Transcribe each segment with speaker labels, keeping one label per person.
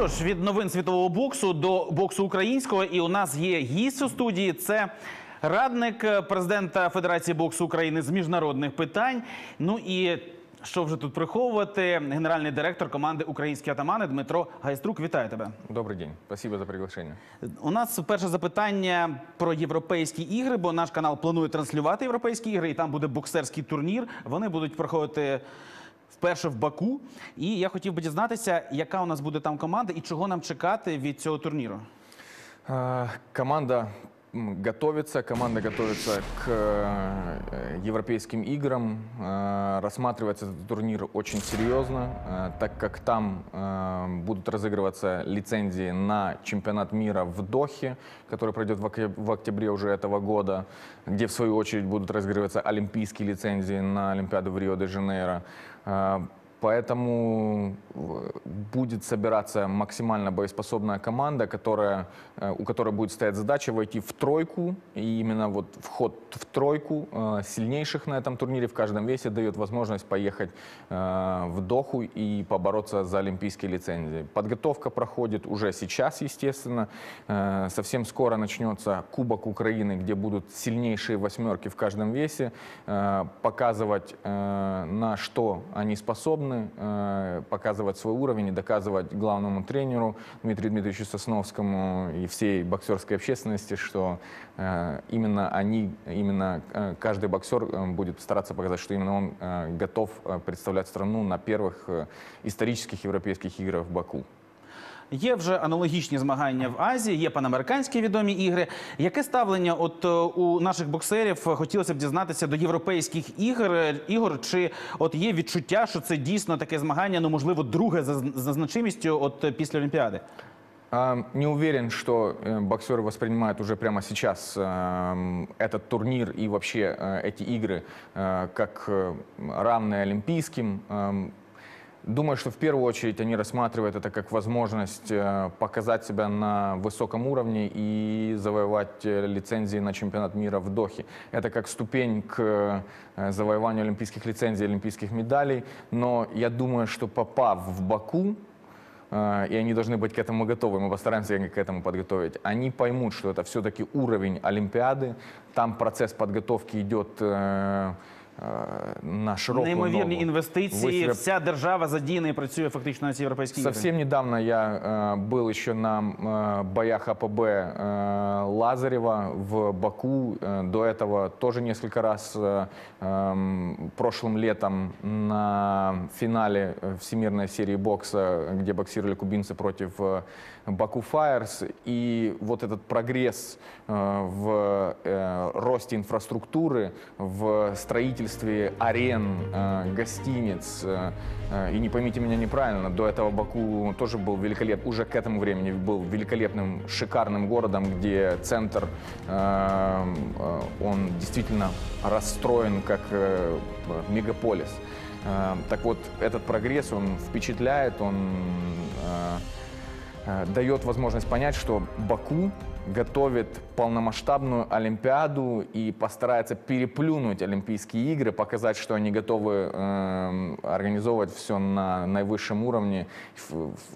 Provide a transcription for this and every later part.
Speaker 1: що ж, від новин світового боксу до боксу українського, і у нас є гість у студії. Це радник е, президента Федерації боксу України з міжнародних питань. Ну і що вже тут приховувати? Генеральний директор команди Українські атамани Дмитро Гайструк. Вітаю тебе.
Speaker 2: Добрый день. Спасибо за приглашение.
Speaker 1: У нас перше запитання про європейські ігри, бо наш канал планує транслювати європейські ігри, і там буде боксерський турнір. Вони будуть проходити вперше в Баку. І я хотів би дізнатися, яка у нас буде там команда і чого нам чекати від цього турніру.
Speaker 2: А, Команда м, готовится, команда готовится к э, европейским играм. А, Рассматривается этот турнир очень серьезно, а, так как там будут разыгрываться лицензии на чемпионат мира в Дохе, который пройдет в октябре уже этого года, где в свою очередь будут разыгрываться олимпийские лицензии на Олимпиаду в Рио-де-Жанейро. Поэтому э, будет собираться максимально боеспособная команда, которая, э, у которой будет стоять задача войти в тройку. И именно вот вход в тройку э, сильнейших на этом турнире в каждом весе дает возможность поехать в Доху и побороться за олимпийские лицензии. Подготовка проходит уже сейчас, естественно. Совсем скоро начнется Кубок Украины, где будут сильнейшие восьмерки в каждом весе, показывать, на что они способны, э, показывать свой уровень и доказывать главному тренеру Дмитрию Дмитриевичу Сосновскому и всей боксерской общественности, что э, именно они, именно э, каждый боксер э, будет стараться показать, что именно он э, готов э, представлять страну на первых исторических европейских играх в Баку.
Speaker 1: Є вже аналогічні змагання в Азії, є панамериканські відомі ігри. Яке ставлення от е, у наших боксерів е, хотілося б дізнатися до європейських ігор, е, ігор? Чи от є відчуття, що це дійсно таке змагання, ну можливо, друге за, за значимістю от е, після Олімпіади?
Speaker 2: А, Не уверен, что э, боксеры воспринимают уже прямо сейчас эм, этот турнир и вообще э, эти игры э, как э, равные олимпийским. Думаю, что в первую очередь они рассматривают это как возможность э, показать себя на высоком уровне и завоевать э, лицензии на чемпионат мира в Дохе. Это как ступень к э, завоеванию олимпийских лицензий, олимпийских медалей. Но я думаю, что попав в Баку, и они должны быть к этому готовы, мы постараемся их к этому подготовить, они поймут, что это все-таки уровень Олимпиады, там процесс подготовки идет на широкую
Speaker 1: Неймовірні
Speaker 2: ногу.
Speaker 1: інвестиції,
Speaker 2: Вы себе
Speaker 1: вся держава задіяна і працює фактично на ці європейські ігри.
Speaker 2: Совсем недавно я э, был еще на э, боях АПБ э, Лазарева в Баку. Э, до этого тоже несколько раз э, эм, прошлым летом на финале э, всемирной серии бокса, где боксировали кубинцы против э, Баку Файерс. И вот этот прогресс э, в э, росте инфраструктуры, в строительстве арен, э, гостиниц. И не поймите меня неправильно, до этого Баку тоже был великолепный, уже к этому времени был великолепным, шикарным городом, где центр, он действительно расстроен как мегаполис. Так вот, этот прогресс, он впечатляет, он дает возможность понять, что Баку готовит полномасштабную Олимпиаду и постарается переплюнуть Олимпийские игры, показать, что они готовы эм, организовывать все на наивысшем уровне.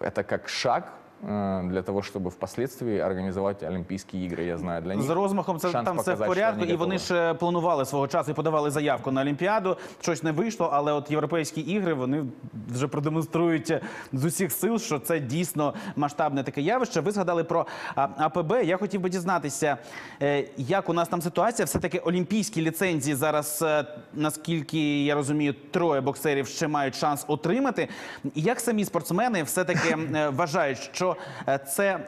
Speaker 2: Это как шаг э, для того, чтобы впоследствии организовать Олимпийские игры. Я знаю, для них
Speaker 1: З розмахом це
Speaker 2: шанс
Speaker 1: там все в порядку,
Speaker 2: вони
Speaker 1: і вони ж планували свого часу і подавали заявку на Олімпіаду. Щось не вийшло, але от європейські ігри вони вже продемонструють е, з усіх сил, що це дійсно масштабне таке явище. Ви згадали про АПБ. Я хотів би дізнатися, е, як у нас там ситуація. Все таки олімпійські ліцензії зараз, е, наскільки я розумію, троє боксерів ще мають шанс отримати. І як самі спортсмени все таки вважають, що е, це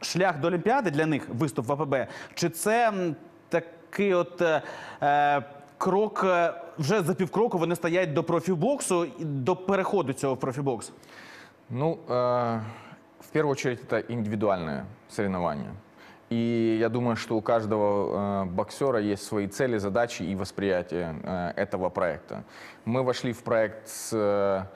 Speaker 1: шлях до Олімпіади для них виступ в АПБ? Чи це м, такий от е, е, крок е, вже за півкроку вони стоять до профібоксу і до переходу цього в профібокс?
Speaker 2: Ну, э, в первую очередь, это индивидуальное соревнование. И я думаю, что у каждого э, боксера есть свои цели, задачи и восприятие э, этого проекта. Мы вошли в проект с э, э,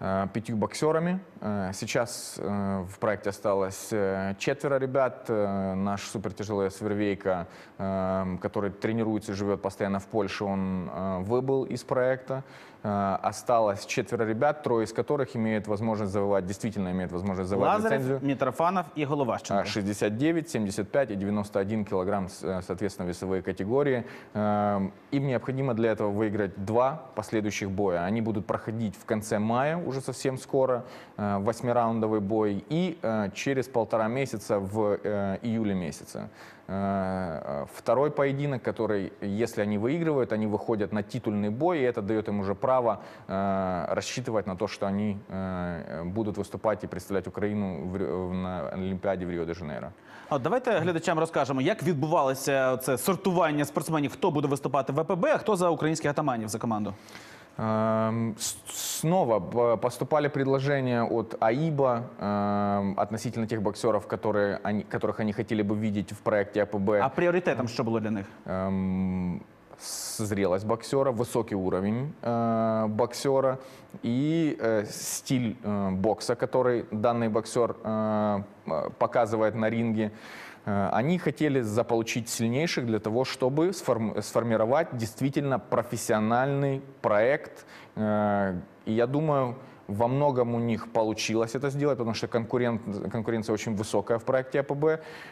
Speaker 2: пятью боксерами. Э, Сейчас э, в проекте осталось э, четверо ребят. Э, Наш супертяжелый Свервейка, э, который тренируется и живет постоянно в Польше, он э, выбыл из проекта. Э, Осталось четверо ребят, трое из которых имеют возможность завоевать, действительно имеют возможность завоевать лицензию.
Speaker 1: Лазарев, Мітрофанов і Головащенко.
Speaker 2: А, 69, 75 и 91 килограмм, э, соответственно, весовые категории. Эм, Им необходимо для этого выиграть два последующих боя. Они будут проходить в конце мая, уже совсем скоро, э, восьмираундовый бой, и э, через полтора месяца в э, июле месяце. Э, э, Второй поединок, который, если они выигрывают, они выходят на титульный бой, и это дает им уже право э, рассчитывать на то, что они э, будут выступать и представлять Украину в Рі- в- на Олімпіаді в Ріо-де-Жанейро.
Speaker 1: От давайте глядачам розкажемо, як відбувалося це сортування спортсменів, хто буде виступати в ВПБ, а хто за українських атаманів за команду.
Speaker 2: Эм, Снова поступали предложения от АИБа эм, относительно тех боксеров, которые они, которых они хотели бы видеть в проекте АПБ.
Speaker 1: А пріоритетом що було для них?
Speaker 2: Эм, зрелость боксера, высокий уровень э, боксера и э, стиль э, бокса, который данный боксер э, показывает на ринге. Э, Они хотели заполучить сильнейших для того, чтобы сформ- сформировать действительно профессиональный проект. Э, И я думаю, во многом у них получилось это сделать, потому что конкурент, конкуренция очень высокая в проекте АПБ.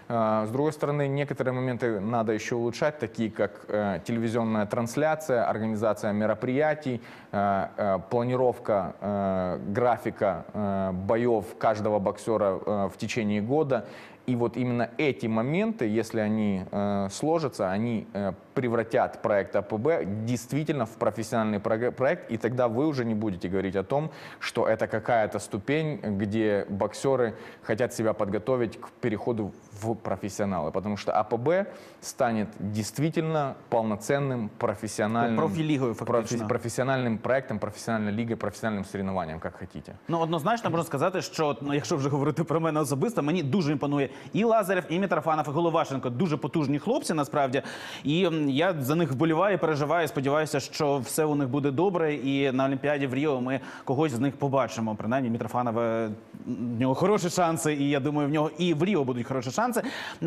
Speaker 2: А, С другой стороны, некоторые моменты надо еще улучшать, такие как э, телевизионная трансляция, организация мероприятий, э, э, планировка э, графика э, боев каждого боксера э, в течение года. И вот именно эти моменты, если они э, сложатся, они э, превратят проект АПБ действительно в профессиональный прог- проект, и тогда вы уже не будете говорить о том, что это какая-то ступень, где боксеры хотят себя подготовить к переходу в профессионалы, потому что АПБ станет действительно полноценным профессиональным,
Speaker 1: Профилигою, фактично.
Speaker 2: профи- профессиональным проектом, профессиональной лигой, профессиональным соревнованием, как хотите.
Speaker 1: Ну однозначно можна сказати, що от, ну, якщо вже говорити про мене особисто, мені дуже імпонує і Лазарев, і Мітрофанов, і Головашенко. Дуже потужні хлопці, насправді. І м, я за них вболіваю, переживаю. Сподіваюся, що все у них буде добре. І на Олімпіаді в Ріо ми когось з них побачимо. Принаймні, Мітрофанова в нього хороші шанси, і я думаю, в нього і в Ріо будуть хороші шанси.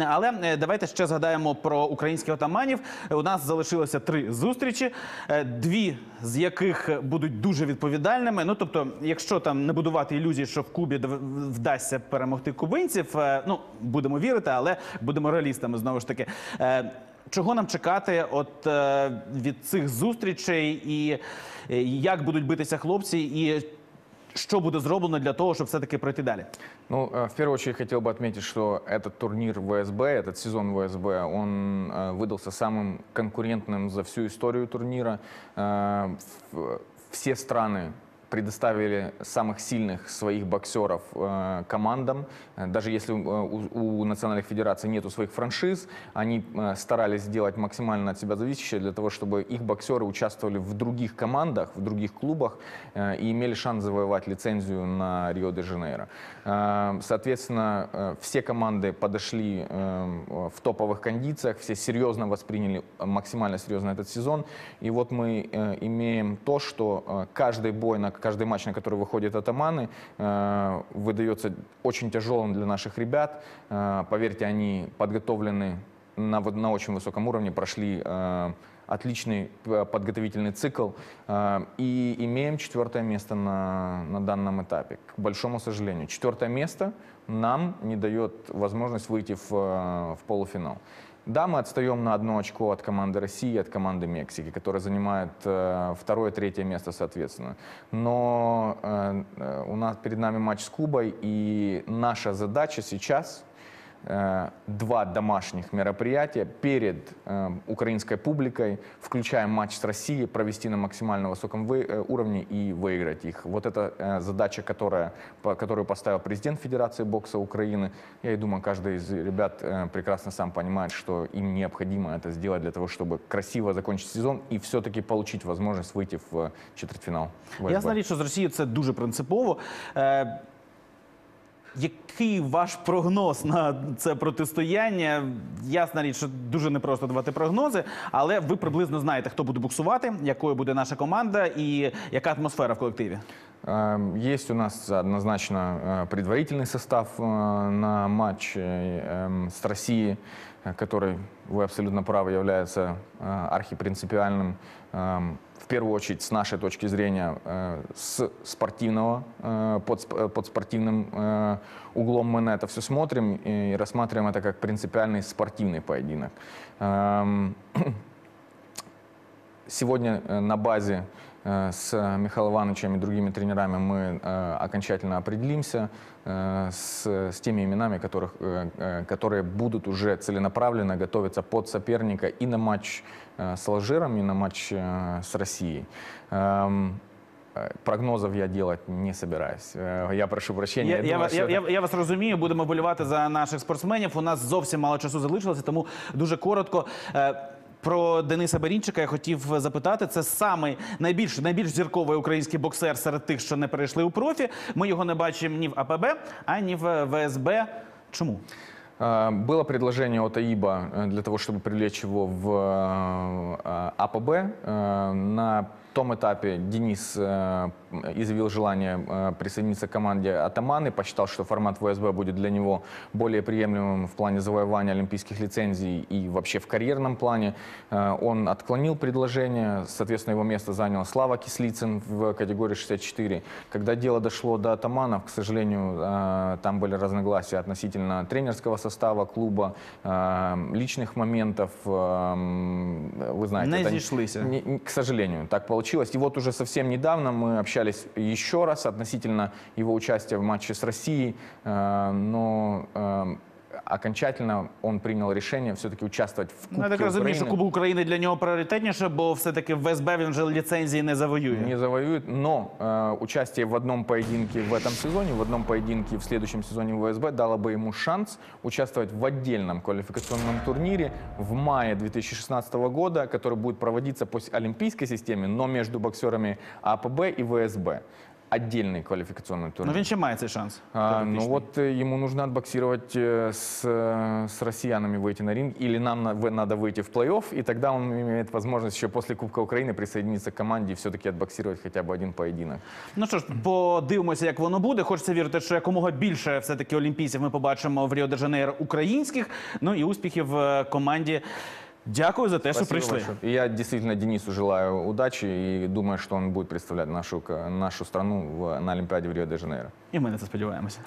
Speaker 1: Але е, давайте ще згадаємо про українських отаманів. У нас залишилося три зустрічі, е, дві з яких будуть дуже відповідальними. Ну тобто, якщо там не будувати ілюзії, що в Кубі вдасться перемогти кубинців, е, ну будемо вірити, але будемо реалістами знову ж таки. Е, Чого нам чекати от е, від цих зустрічей, і е, як будуть битися хлопці, і що буде зроблено для того, щоб все-таки пройти далі?
Speaker 2: Ну, э, в первую очередь хотел бы отметить, что этот турнир ВСБ, этот сезон ВСБ, он э, выдался самым конкурентным за всю историю турнира. Э, в- Все страны предоставили самых сильных своих боксеров э, командам. Э, Даже если э, у, у национальных федераций нету своих франшиз, они э, старались сделать максимально от себя зависящее для того, чтобы их боксеры участвовали в других командах, в других клубах э, и имели шанс завоевать лицензию на Рио-де-Жанейро. Э, Соответственно, э, все команды подошли э, в топовых кондициях, все серьезно восприняли, э, максимально серьезно этот сезон. И вот мы э, имеем то, что э, каждый бой, на каждый матч, на который выходят атаманы, э, выдается очень тяжелым для наших ребят. Э, Поверьте, они подготовлены на, на очень высоком уровне, прошли э, отличный подготовительный цикл и имеем четвертое место на, на данном этапе. К большому сожалению, четвертое место нам не дает возможность выйти в, в полуфинал. Да, мы отстаем на одно очко от команды России, от команды Мексики, которая занимает э, второе, третье место, соответственно. Но э, э, у нас перед нами матч с Кубой, и наша задача сейчас два домашних мероприятия перед э, украинской публикой, включая матч с Россией, провести на максимально высоком вы- э, уровне и выиграть их. Вот это э, задача, которая, по- которую поставил президент Федерации бокса Украины. Я и думаю, каждый из ребят э, прекрасно сам понимает, что им необходимо это сделать для того, чтобы красиво закончить сезон и все-таки получить возможность выйти в э, четвертьфинал. ВСБ.
Speaker 1: Ясна річ, що з Росією це дуже принципово. Який ваш прогноз на це протистояння? Ясна річ, що дуже непросто давати прогнози, але ви приблизно знаєте, хто буде буксувати, якою буде наша команда і яка атмосфера в колективі.
Speaker 2: Эм, Есть у нас однозначно э, предварительный состав э, на матч эм, с Россией, э, который, вы абсолютно правы, является архипринципиальным. Эм, В первую очередь, с нашей точки зрения, с спортивного, под, под спортивным углом мы на это все смотрим и рассматриваем это как принципиальный спортивный поединок. Сегодня на базе с Михаилом Ивановичем и другими тренерами мы э, окончательно определимся э, с, с теми именами, которых, э, э, которые будут уже целенаправленно готовиться под соперника и на матч э, с Алжиром, и на матч э, с Россией. Эм, э, Прогнозов я делать не собираюсь. Э, Я прошу прощения.
Speaker 1: Я, я,
Speaker 2: думаю,
Speaker 1: ва-
Speaker 2: что
Speaker 1: я,
Speaker 2: это-
Speaker 1: я, я вас розумію, будемо болювати за наших спортсменів. У нас зовсім мало часу залишилося, тому дуже коротко. Е, Про Дениса Берінчика я хотів запитати. Це самий найбільш найбільш зірковий український боксер серед тих, що не перейшли у профі. Ми його не бачимо ні в АПБ, ані в ВСБ. Чому?
Speaker 2: Э, Было предложение от АИБа э, для того, чтобы привлечь его в э, АПБ. Э, На том этапе Денис э, изъявил желание э, присоединиться к команде Атаманы, посчитал, что формат ВСБ будет для него более приемлемым в плане завоевания олимпийских лицензий и вообще в карьерном плане. Э, Он отклонил предложение, соответственно, его место занял Слава Кислицын в категории 64. Когда дело дошло до атаманов, к сожалению, э, там были разногласия относительно тренерского состава клуба, э, личных моментов. э, Вы знаете,
Speaker 1: Не
Speaker 2: это не- к сожалению, так получилось. И вот уже совсем недавно мы общались еще раз относительно его участия в матче с Россией, э, но э, окончательно он принял решение все-таки участвовать в
Speaker 1: Ну,
Speaker 2: Кубке
Speaker 1: я так розумію, що
Speaker 2: Украины.
Speaker 1: Кубок України для нього пріоритетніше, бо все-таки в ВСБ він вже ліцензії не завоює.
Speaker 2: не завоюет, но э, участие в одном поединке в этом сезоне, в одном поединке в следующем сезоне в ВСБ дало бы ему шанс участвовать в отдельном квалификационном турнире в мае 2016 года, который будет проводиться по с- олимпийской системе, но между боксерами АПБ и ВСБ. Отдельный квалификационный
Speaker 1: Ну
Speaker 2: турнир.
Speaker 1: він ще має цей шанс.
Speaker 2: А, ну
Speaker 1: теоретичний.
Speaker 2: вот э, ему нужно отбоксировать э, с, э, с россиянами выйти на ринг, или нам на- в- надо выйти в плей-офф, и тогда он имеет возможность еще после Кубка Украины присоединиться к команде и все-таки отбоксировать хотя бы один поединок.
Speaker 1: Ну що ж, подивимося, як воно буде. Хочеться вірити, що якомога більше все-таки олімпійців ми побачимо в Ріо-де-Жанейро українських. Ну і успіхів е, команді. Дякую за те, що
Speaker 2: Спасибо
Speaker 1: прийшли.
Speaker 2: большое. И я действительно Денису желаю удачи и думаю, что он будет представлять нашу, к- нашу страну в- на Олимпиаде в Рио-де-Жанейро.
Speaker 1: І ми на це сподіваємося.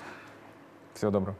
Speaker 2: Всего доброго.